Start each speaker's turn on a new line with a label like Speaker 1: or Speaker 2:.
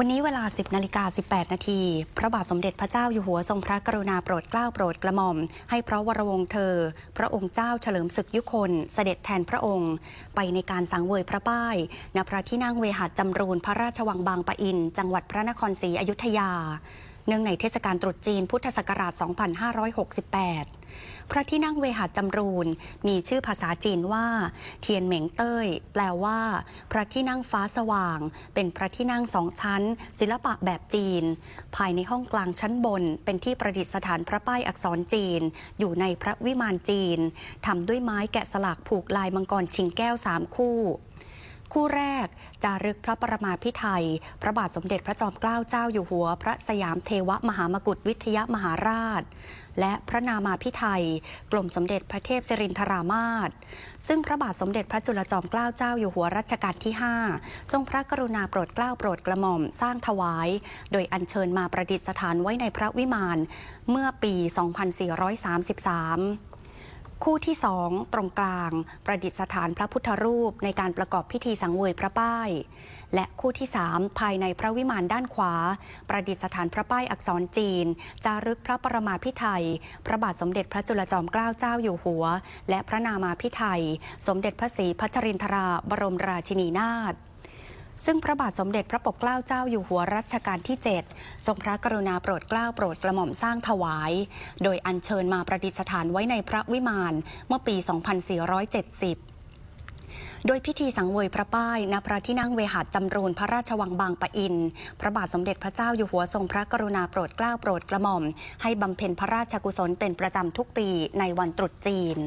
Speaker 1: วันนี้เวลา 10นาฬิกา18 นาที พระบาทสมเด็จพระเจ้าอยู่หัวทรงพระกรุณาโปรดเกล้าโปรดกระหม่อม ให้พระวรวงศ์เธอ พระองค์เจ้าเฉลิมศึกยุคนเสด็จแทนพระองค์ ไปในการสังเวยพระป้ายณพระที่นั่งเวหาจำรูนพระราชวังบางปะอิน จังหวัดพระนครศรีอยุธยา เนื่องในเทศกาลตรุษจีนพุทธศักราช 2568 พระที่นั่งเวหาจำรูน มีชื่อภาษาจีนว่า เทียนเหม็งเต้ย แปลว่า พระที่นั่งฟ้าสว่าง เป็นพระที่นั่งสองชั้น ศิลปะแบบจีน ภายในห้องกลางชั้นบน เป็นที่ประดิษฐานพระป้ายอักษรจีน อยู่ในพระวิมานจีนทำด้วยไม้แกะสลักผูกลายมังกรชิงแก้วสามคู่ คู่แรกจารึกพระประมาพิไทย พระบาทสมเด็จพระจอมเกล้าเจ้าอยู่หัว พระสยามเทวมหามกุฏวิทยมหาราช และพระนามาพิไทย กลมสมเด็จพระเทพสิรินทรามาศซึ่งพระบาทสมเด็จพระจุลจอมเกล้าเจ้าอยู่หัวรัชกาลที่ 5 ทรงพระกรุณาโปรดเกล้าโปรดกระหม่อมสร้างถวาย โดยอัญเชิญมาประดิษฐานไว้ในพระวิมานเมื่อปี 2433 คู่ที่สองตรงกลาง ประดิษฐานพระพุทธรูปในการประกอบพิธีสังเวยพระป้าย และคู่ที่สามภายในพระวิมานด้านขวา ประดิษฐานพระป้ายอักษรจีน จารึกพระประมาพิไทยพระบาทสมเด็จพระจุลจอมเกล้าเจ้าอยู่หัว และพระนามาพิไทยสมเด็จพระศรีพัชรินทราบรมราชินีนาถ ซึ่งพระบาทสมเด็จพระปกเกล้าเจ้าอยู่หัวรัชกาลที่ 7 ทรงพระกรุณาโปรดเกล้าโปรดกระหม่อมสร้างถวาย โดยอัญเชิญมาประดิษฐานไว้ในพระวิมานเมื่อปี 2470โดยพิธีสังเวยพระป้ายณพระที่นั่งเวหาจำรูนพระราชวังบางปะอิน พระบาทสมเด็จพระเจ้าอยู่หัวทรงพระกรุณาโปรดเกล้าโปรดกระหม่อม ให้บำเพ็ญพระราชกุศลเป็นประจำทุกปีในวันตรุษจีน